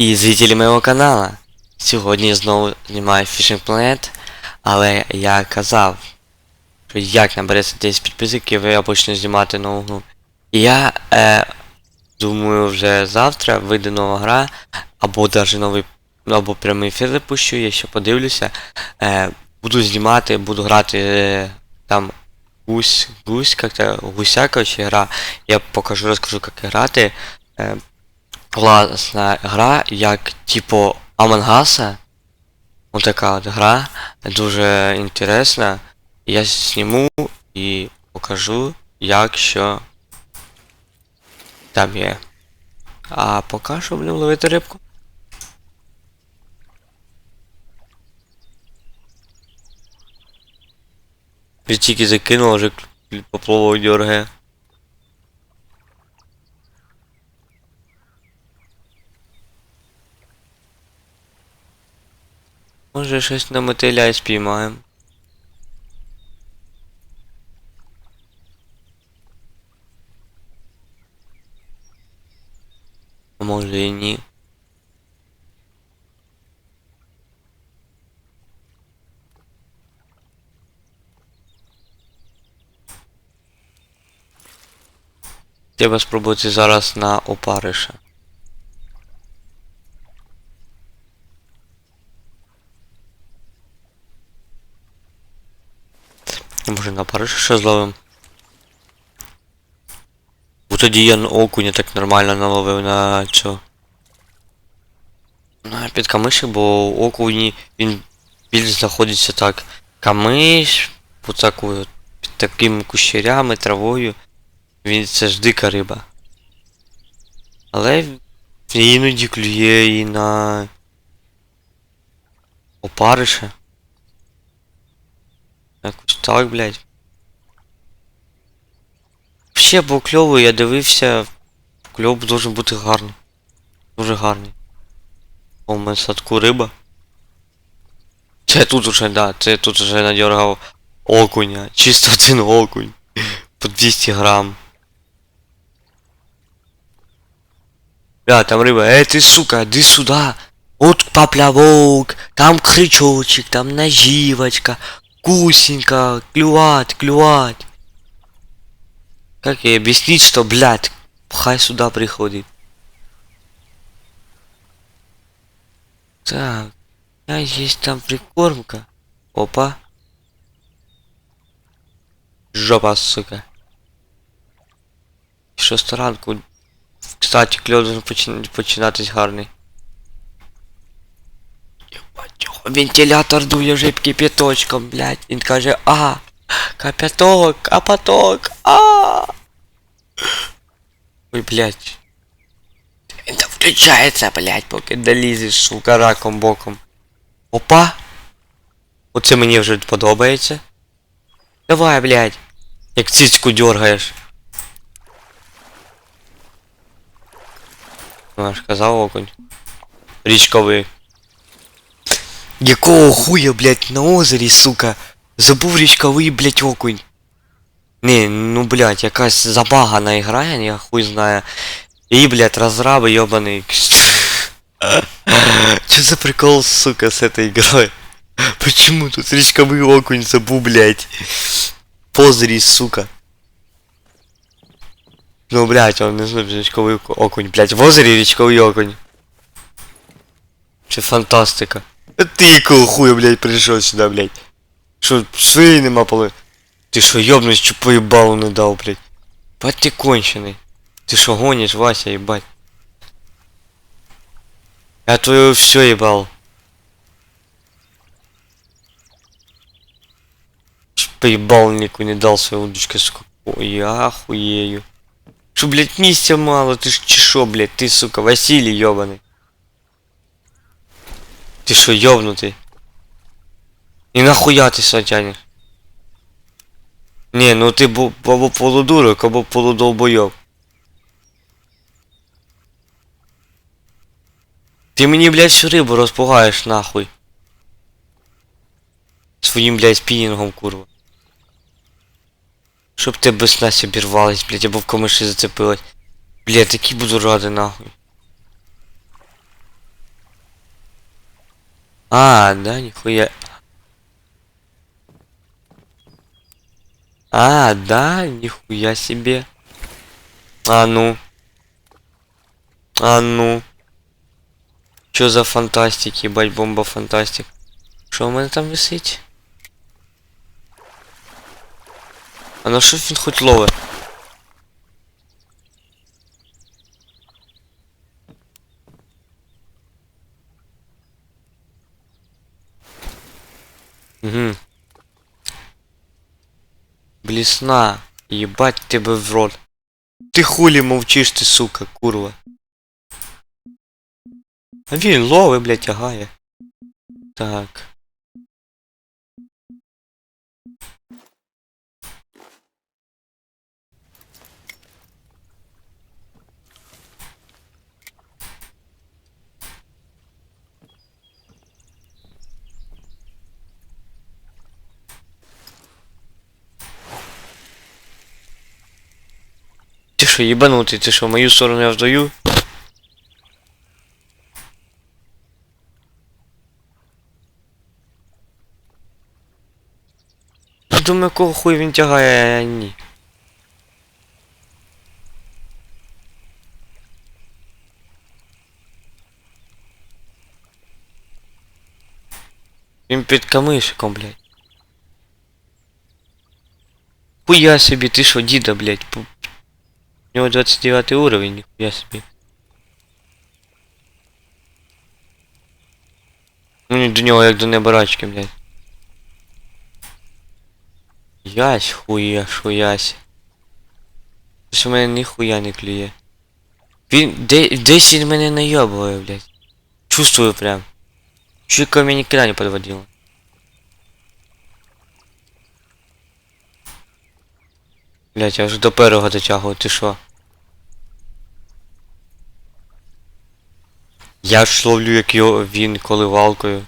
і зрителі моєго канала. Сьогодні я знову знімаю Fishing Planet, але я казав, що як набереться 10 підписників, я почну знімати нову гру. І я е, думаю, вже завтра вийде нова гра, або даже новий, або прямий ефір запущу, я ще подивлюся. Е, буду знімати, буду грати е, там гусь, гусь, как-то гуся, короче, гра. Я покажу, розкажу, як грати. Е, класна гра, як типу Амангаса. Ось така от гра. Дуже інтересна. Я зніму і покажу, як що там є. А поки що будемо ловити рибку. Я тільки закинув, вже поплавок дергає. Може щось на мотиля і спіймаємо. А може і ні. Треба спробувати зараз на опариша. Може на опариша ще зловим. Бо тоді я окуня так нормально наловив на цього. На під камиші, бо окуні він більш знаходиться так. Камиш, такою, під такими кущерями, травою. Він це ж дика риба. Але іноді клює і на опариша. Якось так, блядь. Ще був кльовий, я дивився. Кльов должен бути гарний. Дуже гарний. О, в мене садку риба. Це тут уже, да, це тут уже надергав окуня. Чисто один окунь. По 200 грам. Бля, там риба. Эй, ты, сука, иди сюда. Вот поплавок, там крючочек, там наживочка, кусенька, клювать, клювать. Как ей объяснить, что, блядь, хай сюда приходит. Так, а есть там прикормка. Опа. Жопа, сука. Шоста ранку. Кстати, кльов должен почин... починатись гарний. Вентилятор дує вже кипяточком, блядь. Він каже, а, кипяток, капоток, а. Ой, блядь. Він там включається, блядь, поки долізеш, сука, раком боком. Опа! Оце мені вже подобається. Давай, блядь. Як цицьку дергаєш. Ну, я ж казав окунь. Річковий Якого хуя, блядь, на озері, сука? Забув річковий, блядь, окунь. Не, ну, блядь, якась забагана ігра, я хуй знаю. І, блядь, разраби ёбаный. Чё за прикол, сука, с этой игрой? Почему тут речковый окунь забу, блядь? Позри, сука. Ну, блядь, он не знаю, речковий окунь, блядь. В озері річковий окунь. Чи фантастика. А ти якого хуя, блядь, прийшов сюди, блядь? Що, шиї нема поли? Ти що, ёбнусь, що поїбалу не дав, блядь? Бать ти кончений. Ты что гонишь, Вася, ебать? Я твою все ебал. Ч- Поебалнику не дал свою удочку, сука. Ой, я охуею. Что, блядь, місця мало, ты ж чешо, блядь, ты, сука, Василий ёбаный. Ты что, ёбнутый? И нахуя ты сюда тянешь? Не, ну ты бу- або полудурок, або полудолбойоб. Ти мені, блядь, всю рибу розпугаєш нахуй. Своїм, блядь, спінінгом, курва. Щоб ти без нас обірвалась, блядь, або в комиші зацепилась. Блядь, такий буду радий нахуй. А, да, нихуя. А, да, нихуя себе. А ну. А ну. Чё за фантастики, ебать, бомба фантастик. Що у мене там висить? А на що він хоч Блесна. Ебать тебе в рот. Ти хулі мовчиш, ти сука, курва. А він лови, блядь, тягає. Так. Що, єбанутий, ти що, мою сторону я вдаю? Я думаю, кого хуй він тягає, а ні. Він під камишиком, блядь. Хуя собі, ти що, діда, блядь, у него 29 уровень, нихуя себе. Ну не до нього як до небарачки, блядь. Ясь хуя, хуясь. Щось у мене ніхуя не клює. Він де, десь він мене найобує, блядь. Чувствую прям. Чуйка мені ніхера не подводила. Блять, я вже до першого дотягував, ти що? Я ж ловлю, як його він коливалкою.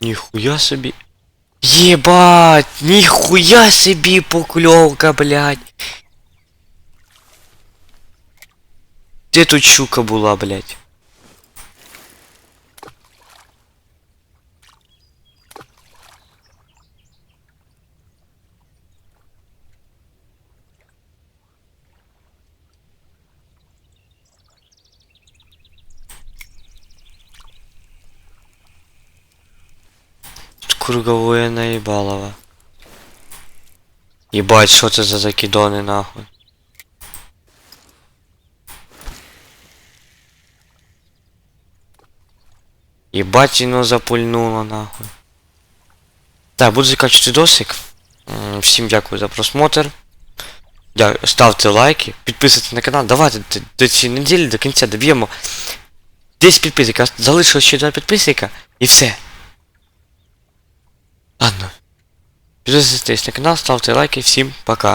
Ніхуя собі. Єбать! Ніхуя собі покльовка, блядь! Де тут щука була, блядь? Круговое наебалово. Ебать, що це за закидони нахуй? Ебать, воно запульнуло нахуй. Так, буду закачувати досик. Всім дякую за просмотр. Дя- Ставте лайки, підписуйтесь на канал. Давайте д- до цієї неділі до кінця доб'ємо 10 підписників. Залишилось ще 2 підписника і все. Ладно. Підписуйтесь на канал, ставте лайки, всім пока.